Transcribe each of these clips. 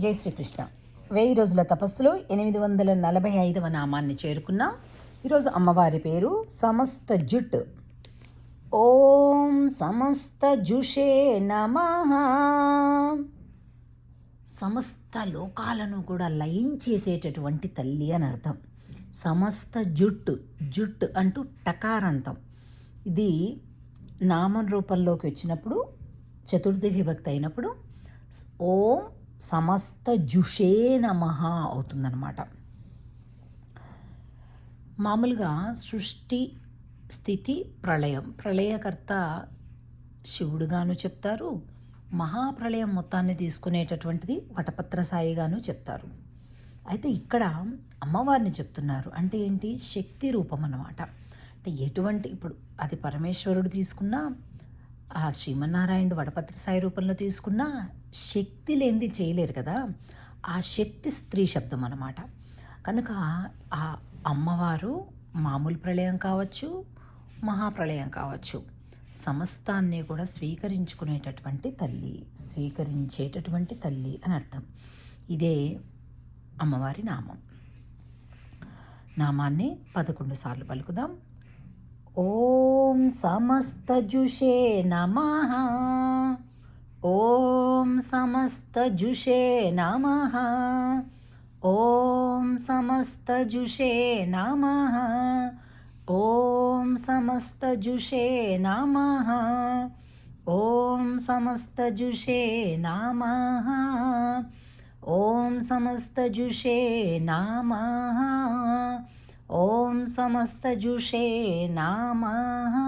జై శ్రీకృష్ణ. వెయ్యి రోజుల తపస్సులో ఎనిమిది వందల నలభై ఐదవ నామాన్ని చేరుకున్నాం ఈరోజు అమ్మవారి పేరు సమస్త జుట్ ఓం సమస్త జుషే నమ. సమస్త లోకాలను కూడా లయం చేసేటటువంటి తల్లి అని అర్థం. సమస్త జుట్టు జుట్టు అంటూ టకారంతం. ఇది నామం రూపంలోకి వచ్చినప్పుడు చతుర్థి విభక్తి అయినప్పుడు ఓం సమస్త జుషే నమ అవుతుందన్నమాట. మామూలుగా సృష్టి స్థితి ప్రళయం. ప్రళయకర్త శివుడుగాను చెప్తారు. మహాప్రళయం మొత్తాన్ని తీసుకునేటటువంటిది వటపత్ర సాయిగాను చెప్తారు. అయితే ఇక్కడ అమ్మవారిని చెప్తున్నారు. అంటే ఏంటి? శక్తి రూపం అన్నమాట. అంటే ఎటువంటి ఇప్పుడు అది పరమేశ్వరుడు తీసుకున్నా ఆ శ్రీమన్నారాయణుడు వడపత్ర సాయి రూపంలో తీసుకున్నా శక్తి లేనిది చేయలేరు కదా. ఆ శక్తి స్త్రీ శబ్దం అన్నమాట. కనుక ఆ అమ్మవారు మామూలు ప్రళయం కావచ్చు మహాప్రళయం కావచ్చు సమస్తాన్ని కూడా స్వీకరించుకునేటటువంటి తల్లి స్వీకరించేటటువంటి తల్లి అని అర్థం. ఇదే అమ్మవారి నామం. నామాన్ని పదకొండు సార్లు పలుకుదాం. ఓం సమస్తజుషే నమ. ॐ समस्तजुषे नमः। ॐ समस्तजुषे नमः। ॐ समस्तजुषे नमः। ॐ समस्तजुषे नमः। ॐ समस्तजुषे नमः। ॐ समस्तजुषे नमः।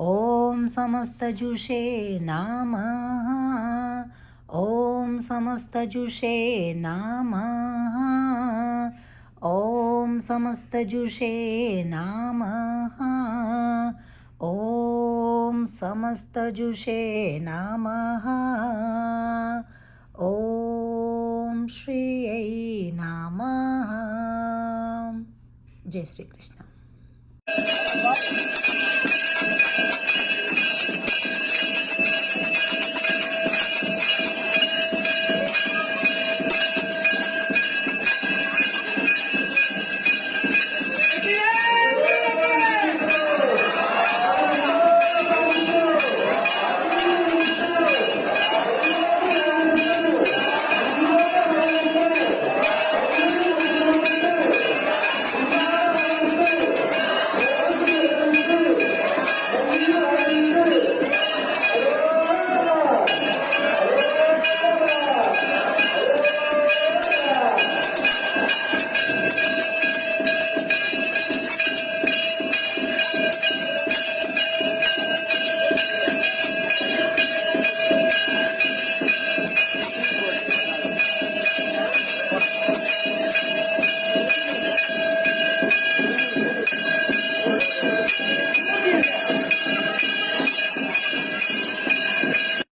ॐ समस्तजुषे नमः। ॐ समस्तजुषे नमः। ॐ समस्तजुषे नमः। ॐ समस्तजुषे नमः। ॐ श्रियै नमः। जय श्रीकृष्ण